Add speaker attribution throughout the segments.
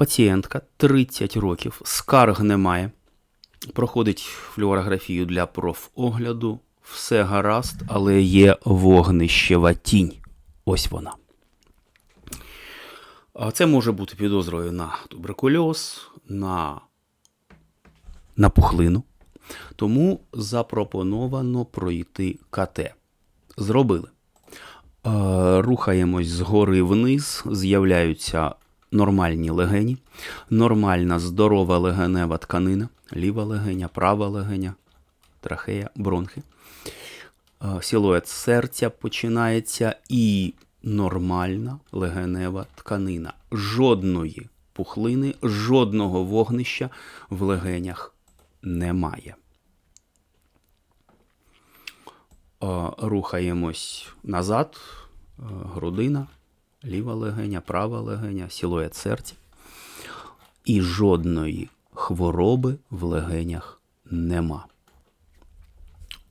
Speaker 1: Пацієнтка 30 років, скарг немає. Проходить флюорографію для профогляду. Все гаразд, але є вогнищева тінь. Ось вона. Це може бути підозрою на туберкульоз, на, на пухлину. Тому запропоновано пройти КТ. Зробили. Е, Рухаємось згори вниз, з'являються нормальні легені, нормальна здорова легенева тканина, ліва легеня, права легеня, трахея, бронхи. Е, Силует серця починається і нормальна легенева тканина. Жодної пухлини, жодного вогнища в легенях немає. Е, Рухаємось назад, Е, грудина, ліва легеня, права легеня, силует серця. І жодної хвороби в легенях нема.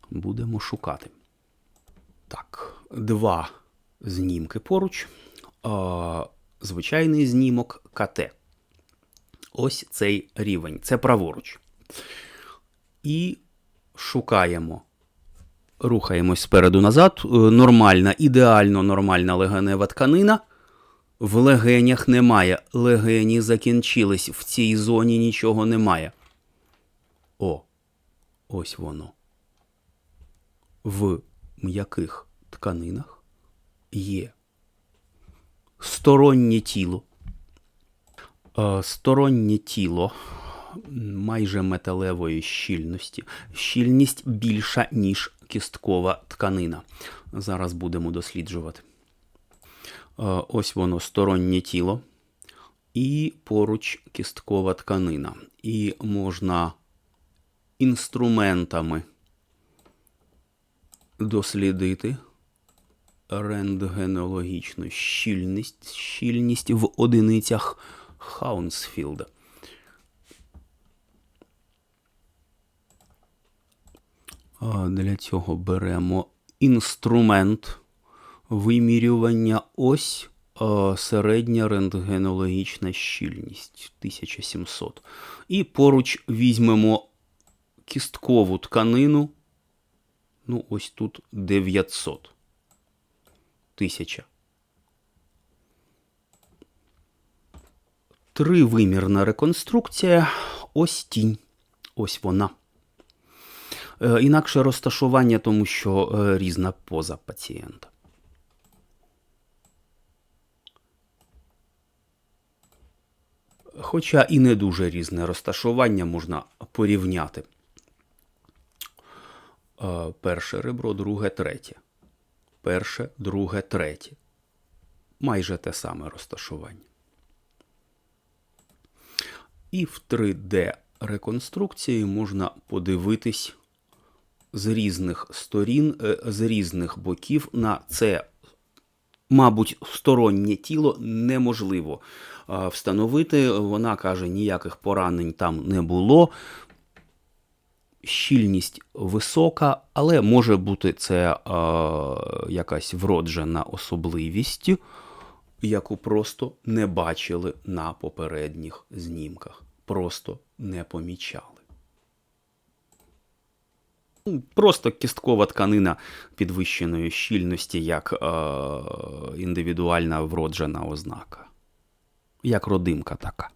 Speaker 1: Будемо шукати. Так, два знімки поруч. А, звичайний знімок КТ. Ось цей рівень. Це праворуч. І шукаємо. Рухаємось спереду назад. Е, Нормальна, ідеально нормальна легенева тканина. В легенях немає. Легені закінчились. В цій зоні нічого немає. О, ось воно. В м'яких тканинах є стороннє тіло. Е, Стороннє тіло майже металевої щільності. Щільність більша, ніж кісткова тканина. Зараз будемо досліджувати. Е, Ось воно стороннє тіло. І поруч кісткова тканина. І можна інструментами дослідити рентгенологічну щільність, щільність в одиницях Хаунсфілда. Для цього беремо інструмент вимірювання ось середня рентгенологічна щільність 1700. І поруч візьмемо кісткову тканину. Ну, ось тут 900. Тисяча. Тривимірна реконструкція. Ось тінь. Ось вона. Е, Інакше розташування, тому що е, різна поза пацієнта. Хоча і не дуже різне розташування можна порівняти. Е, Перше ребро, друге, третє. Перше, друге, третє. Майже те саме розташування. І в 3D реконструкції можна подивитись з різних сторін, е, з різних боків на це, мабуть, стороннє тіло неможливо встановити. Вона каже, ніяких поранень там не було. Щільність висока, але може бути це е, якась вроджена особливість, яку просто не бачили на попередніх знімках. Просто не помічали. Просто кісткова тканина підвищеної щільності, як е, індивідуальна вроджена ознака. Як родимка така.